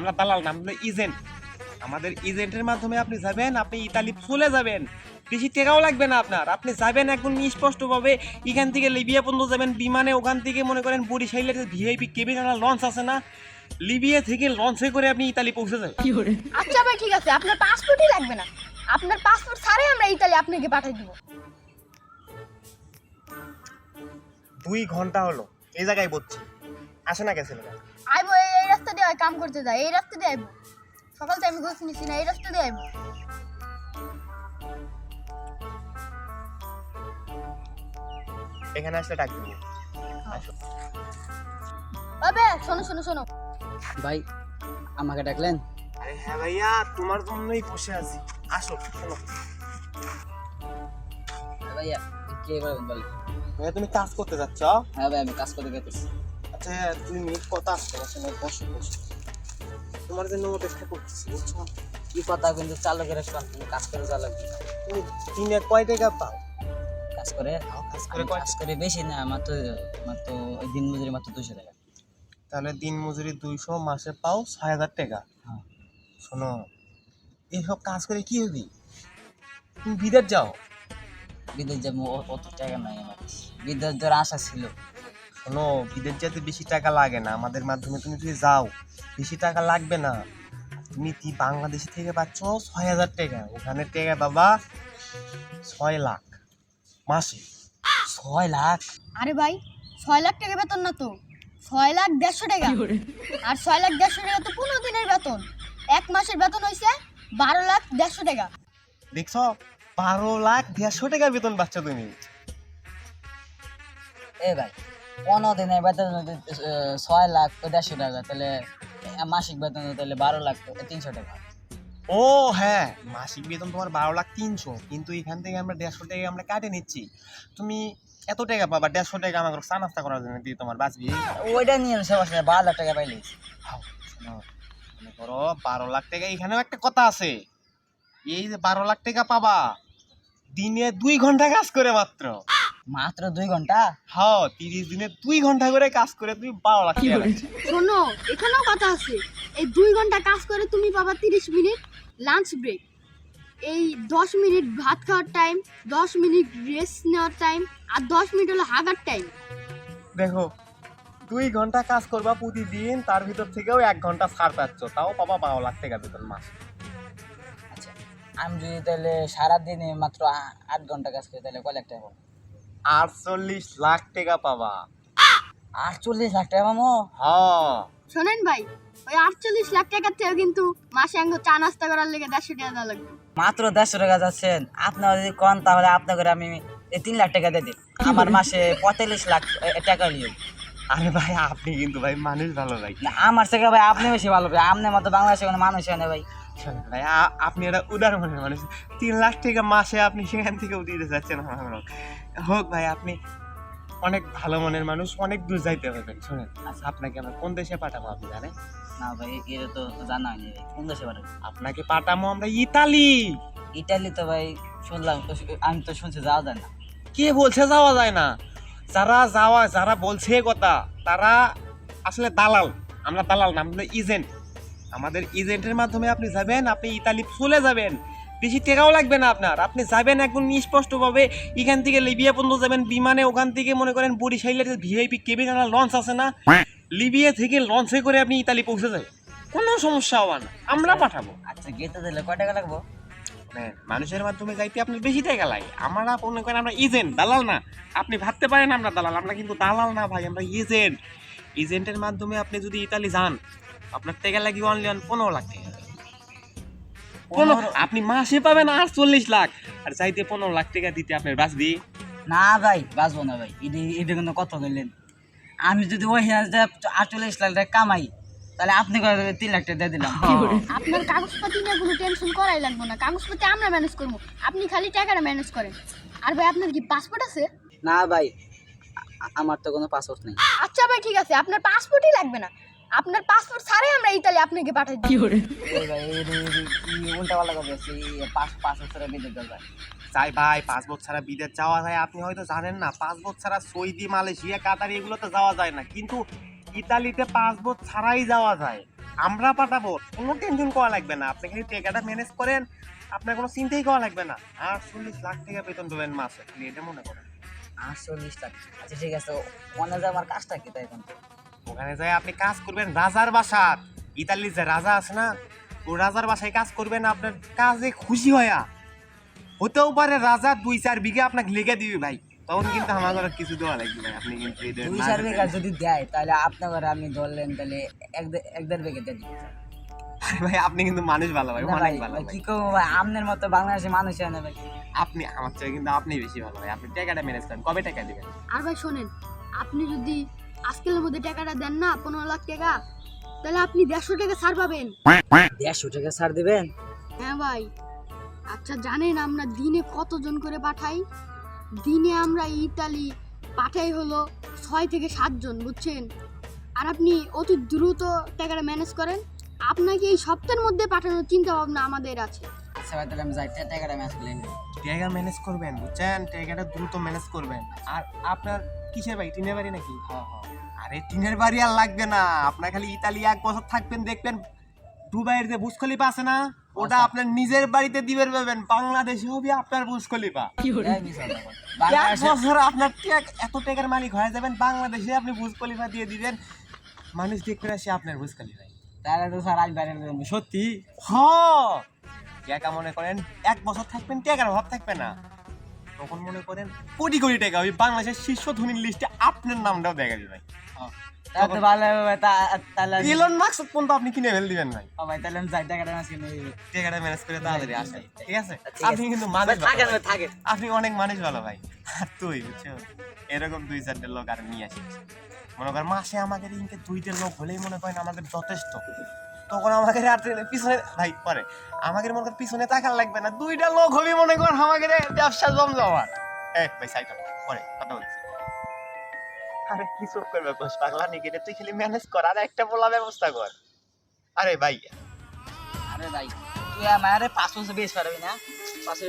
আমরা দালাল না আমরা এজেন্ট। আমাদের এজেন্টের মাধ্যমে আপনি যাবেন আপনি ইতালি চলে যাবেন। বেশি টাকাও লাগবে না আপনার। আপনি যাবেন একদম স্পষ্টভাবে এখান থেকে লিবিয়া পর্যন্ত যাবেন বিমানে ওখান থেকে মনে করেন বরিশাইলের ভিআইপি কেবিন লঞ্চ আছে না লিবিয়া থেকে লঞ্চে করে আপনি ইতালি পৌঁছে যাবেন। আচ্ছা ভাই ঠিক আছে। আপনার পাসপোর্টই লাগবে না। আপনার পাসপোর্ট ছাড়াই আমরা ইতালি আপনাকে পাঠিয়ে দিব। দুই ঘণ্টা হলো। এই জায়গায় বলছি আসে না গেছে কাম করতে যায় এই রাস্তা দিয়ে আইবো। সকাল তো আমি ঘুষ নিছি না এই রাস্তা দিয়ে আইবো। এখানে আসলে ডাক দিব। আসো। ওবে শোনো শোনো শোনো। ভাই আমাকে ডাকলেন? আরে হ্যাঁ ভাইয়া তোমার জন্যই বসে আছি। আসো শোনো। হ্যাঁ ভাইয়া কে বলবেন বল? ভাইয়া তুমি কাজ করতে যাচ্ছ? হ্যাঁ ভাই আমি কাজ করতে গেতেছি আচ্ছা দুই মিনিট কথা আসতে পারছ না বসো বসো। তোমার জন্য অপেক্ষা করতেছি বুঝছ? কি কথা কিন্তু চালকের রেস্টুরেন্ট তুমি কাজ করে চালক তুমি দিনে কয় টাকা পাও? কাজ করে? কাজ কয় কাজ করে বেশি না মাত্র মাত্র ওই দিন মজুরি মাত্র দুশো টাকা। তাহলে দিন মজুরি দুইশো মাসে পাও ছয় হাজার টাকা। হ্যাঁ। শোনো এইসব কাজ করে কি হবি? তুমি বিদেশ যাও। বিদেশ যাব অত টাকা নাই আমার বিদেশ যাওয়ার আশা ছিল। শোনো বিদেশ যেতে বেশি টাকা লাগে না। আমাদের মাধ্যমে তুমি যদি যাও বেশি টাকা লাগবে না। তুমি কি বাংলাদেশ থেকে পাচ্ছ? ছয় হাজার টাকা। ওখানে টাকা বাবা ছয় লাখ। মাসে। ছয় লাখ? আরে ভাই ছয় লাখ টাকা বেতন না তো। ছয় লাখ দেড়শো টাকা। আর ছয় লাখ দেড়শো টাকা তো পনেরো দিনের বেতন। এক মাসের বেতন হয়েছে বারো লাখ দেড়শো টাকা। দেখছ? বারো লাখ দেড়শো টাকা বেতন পাচ্ছ তুমি। এ ভাই। পনেরো দিনের বেতন যদি, ছয় লাখ দেড়শো টাকা তাহলে মাসিক বেতন তাহলে বারো লাখ তিনশো টাকা। ও হ্যাঁ মাসিক বেতন তোমার বারো লাখ তিনশো কিন্তু এখান থেকে আমরা দেড়শো টাকা আমরা কাটে নিচ্ছি। তুমি এত টাকা পাবা দেড়শো টাকা আমাকে চা নাস্তা করার জন্য দিয়ে তোমার বাঁচবি? ওইটা নিয়ে সমস্যা বারো লাখ টাকা পাইলে। মনে করো বারো লাখ টাকা এখানেও একটা কথা আছে। এই যে বারো লাখ টাকা পাবা দিনে দুই ঘণ্টা কাজ করে মাত্র। মাত্র দুই ঘণ্টা? হ্যাঁ তিরিশ দিনে দুই ঘণ্টা করে কাজ করে তুমি বারো লাখ শোনো এখানেও কথা আছে। এই দুই ঘণ্টা কাজ করে তুমি পাবা তিরিশ মিনিট লাঞ্চ ব্রেক এই দশ মিনিট ভাত খাওয়ার টাইম দশ মিনিট রেস্ট নেওয়ার টাইম আর দশ মিনিট হলো হাগার টাইম দেখো দুই ঘণ্টা কাজ করবা প্রতিদিন তার ভিতর থেকেও এক ঘণ্টা ছাড় পাচ্ছ। তাও পাবা বারো লাখ টাকা বেতন মাস। আচ্ছা আমি যদি তাহলে সারাদিনে মাত্র আট ঘণ্টা কাজ করি তাহলে কয় লাখ টাকা পাবো? আটচল্লিশ লাখ টাকা পাবা। আটচল্লিশ লাখ টাকা পাবো? হ্যাঁ। শোনেন ভাই ওই আটচল্লিশ লাখ টাকার থেকেও কিন্তু মাসে আঙ্গ চা নাস্তা করার লেগে দেড়শো টাকা দেওয়া লাগবে। মাত্র দেড়শো টাকা যাচ্ছেন। আপনারা যদি কন তাহলে আপনাকে আমি এই তিন লাখ টাকা দিয়ে দিই। আমার মাসে পঁয়তাল্লিশ লাখ টাকা নিয়ে আরে ভাই আপনি কিন্তু ভাই মানুষ ভালো ভাই। আমার থেকে ভাই আপনি বেশি ভালো ভাই। আপনার মতো বাংলাদেশে কোনো মানুষ হয় না ভাই। শোনেন ভাই আপনি একটা উদার মনের মানুষ তিন লাখ টাকা মাসে আপনি সেখান থেকেও দিতে চাচ্ছেন আমার হোক ভাই আপনি অনেক ভালো মনের মানুষ অনেক দূর যাইতে পারবেন শোনেন। আচ্ছা। আপনাকে আমরা কোন দেশে পাঠাবো আপনি জানেন? না ভাই এটা তো জানা হয়নি কোন দেশে পাঠাবো? আপনাকে পাঠাবো আমরা ইতালি। ইটালি তো ভাই শুনলাম আমি তো শুনছি যাওয়া যায় না। কে বলছে যাওয়া যায় না? যারা যাওয়া যারা বলছে কথা তারা আসলে দালাল। আমরা দালাল না আমরা এজেন্ট আমাদের এজেন্টের মাধ্যমে আপনি যাবেন আপনি ইতালি চলে যাবেন। বেশি টাকাও লাগবে না আপনার। আপনি যাবেন একদম স্পষ্টভাবে এখান থেকে লিবিয়া পর্যন্ত যাবেন বিমানে ওখান থেকে মনে করেন বরিশাইলের ভিআইপি কেবিন লঞ্চ আছে না লিবিয়া থেকে লঞ্চে করে আপনি ইতালি পৌঁছে যাবেন। কোনো সমস্যা হওয়া না। আমরা পাঠাবো। আচ্ছা গেতে দিলে কয় টাকা লাগবো? মানে মানুষের মাধ্যমে যাইতে আপনার বেশি টাকা লাগে। আমরা মনে করেন আমরা এজেন্ট দালাল না। আপনি ভাবতে পারেন আমরা দালাল আমরা কিন্তু দালাল না ভাই আমরা এজেন্ট। এজেন্টের মাধ্যমে আপনি যদি ইতালি যান আপনার টাকা লাগবে অনলি অন পনেরো লাখ টাকা। পনেরো? আপনি মাসে পাবেন আটচল্লিশ লাখ। আর চাইতে পনেরো লাখ টাকা দিতে আপনার বাঁচবি? না ভাই বাঁচবো না ভাই। এটা এটা কিন্তু কত গেলেন আমি যদি ওই আটচল্লিশ লাখ টাকা কামাই তাহলে আপনি তিন লাখ টাকা দিয়ে দিলাম। আপনার কাগজপাতি নিয়ে কোনো টেনশন করাই লাগবে না। কাগজপাতি আমরা ম্যানেজ করব। আপনি খালি টাকাটা ম্যানেজ করেন। আর ভাই আপনার কি পাসপোর্ট আছে? না ভাই আমার তো কোনো পাসপোর্ট নেই। আচ্ছা ভাই ঠিক আছে। আপনার পাসপোর্টই লাগবে না। আপনার পাসপোর্ট ছাড়াই আমরা ইতালি আপনাকে পাঠাই দিই। ভাই উল্টা পাল্টা কথা বলছি যায়। চাই ভাই পাসপোর্ট ছাড়া বিদেশ যাওয়া যায় আপনি হয়তো জানেন না পাসপোর্ট ছাড়া সৌদি মালয়েশিয়া কাতার এগুলোতে যাওয়া যায় না কিন্তু ইতালিতে পাসপোর্ট ছাড়াই যাওয়া যায়। আমরা পাঠাবো কোনো টেনশন করা লাগবে না আপনি খালি টাকাটা ম্যানেজ করেন আপনার কোনো চিন্তাই করা লাগবে না। আর চল্লিশ লাখ টাকা বেতন দেবেন মাসে এটা মনে করেন। আটচল্লিশ লাখ। আচ্ছা ঠিক আছে যে আমার কাজটা কি তাই এখন? ওখানে যাই আপনি কাজ করবেন রাজার বাসাত ইতালির যে রাজা আছে না ও রাজার বাসায় কাজ করবেন আপনার কাজে খুশি হয়া। হতেও পারে রাজা দুই চার বিঘা আপনাকে লিখে দিবি ভাই তখন কিন্তু আমার ঘরে কিছু দেওয়া লাগবে ভাই আপনি কিন্তু দুই চার বিঘা যদি দেয় তাহলে আপনার ঘরে আপনি ধরলেন তাহলে এক দে- এক দেড় বিঘা দিয়ে ভাই আপনি কিন্তু মানুষ ভালো ভাই অনেক ভালো। কি করব ভাই আপনার মতো বাংলাদেশের মানুষ হয় না ভাই। আপনি আমার চেয়ে কিন্তু আপনি বেশি ভালো ভাই আপনি টাকাটা ম্যানেজ করেন কবে টাকা দিবেন? আর ভাই শোনেন আপনি যদি আজকের মধ্যে টাকাটা দেন না পনেরো লাখ টাকা। তাহলে আপনি দেড়শো টাকা ছাড় পাবেন। দেড়শো টাকা ছাড় দিবেন? হ্যাঁ ভাই। আচ্ছা জানেন আমরা দিনে কতজন করে পাঠাই? দিনে আমরা ইতালি পাঠাই হলো ছয় থেকে সাতজন বুঝছেন? আর আপনি অতি দ্রুত টাকাটা ম্যানেজ করেন। আপনাকে এই সপ্তাহের মধ্যে পাঠানোর চিন্তা ভাবনা আমাদের আছে। আচ্ছা ভাই তাহলে আমি যাই। টাকাটা করলেন টাকা ম্যানেজ করবেন বুঝছেন? টাকাটা দ্রুত ম্যানেজ করবেন। আর আপনার কিসের বাড়ি? টিনের বাড়ি নাকি? হ্যাঁ হ্যাঁ। আরে টিনের বাড়ি আর লাগবে না। আপনার খালি ইতালি এক বছর থাকবেন দেখবেন দুবাইয়ের যে বুজ খলিফা আছে না ওটা আচ্ছা। আপনার নিজের বাড়িতে দিবেন পাবেন বাংলাদেশে হবে আপনার বুজ খলিফা। এক বছর আপনার এত টাকার মালিক হয়ে যাবেন বাংলাদেশে আপনি বুজ খলিফা দিয়ে দিবেন। মানুষ দেখতে আসে আপনার বুজ খলিফা তাহলে তো স্যার আজ বাইরে সত্যি? হ। টাকা মনে করেন? এক বছর থাকবেন টাকার অভাব থাকবে না। তখন মনে করেন কোটি কোটি টাকা ওই বাংলাদেশের শীর্ষ ধনীর লিস্টে আপনার নামটাও দেখা যাবে। ভাই তাহলে ভালো হবে তাহলে ইলন মাস্ক পর্যন্ত আপনি কিনে ফেল দিবেন ভাই। ভাই তাহলে আমি যাই টাকাটা ম্যাচ কিনে টাকাটা ম্যানেজ করে তাড়াতাড়ি আসেন ঠিক আছে? আপনি কিন্তু মানুষ ভাই, থাকেন ভালো। ভাই, থাকেন আপনি অনেক মানুষ ভালো ভাই। আর তুই বুঝছ? এরকম দুই চারটে লোক আর নিয়ে আসিস। মনে কর মাসে আমাদের ইনকে দুইটা লোক হলেই মনে করেন আমাদের যথেষ্ট। তখন আমাকে আর পিছনে ভাই পরে। আমাকে মনে কর পিছনে তাকার লাগবে না। দুইটা লোক হবি মনে কর আমাকে ব্যবসা জমজমাট। এই ভাই সাইড পরে কথা বলছি। আরে কি সব করবে কোষ পাগলা নি গেলে তুই খালি ম্যানেজ কর আর একটা বলা ব্যবস্থা কর। আরে ভাই। আরে ভাই তুই আমারে পাঁচশো বেশ পারবি না? পাঁচশো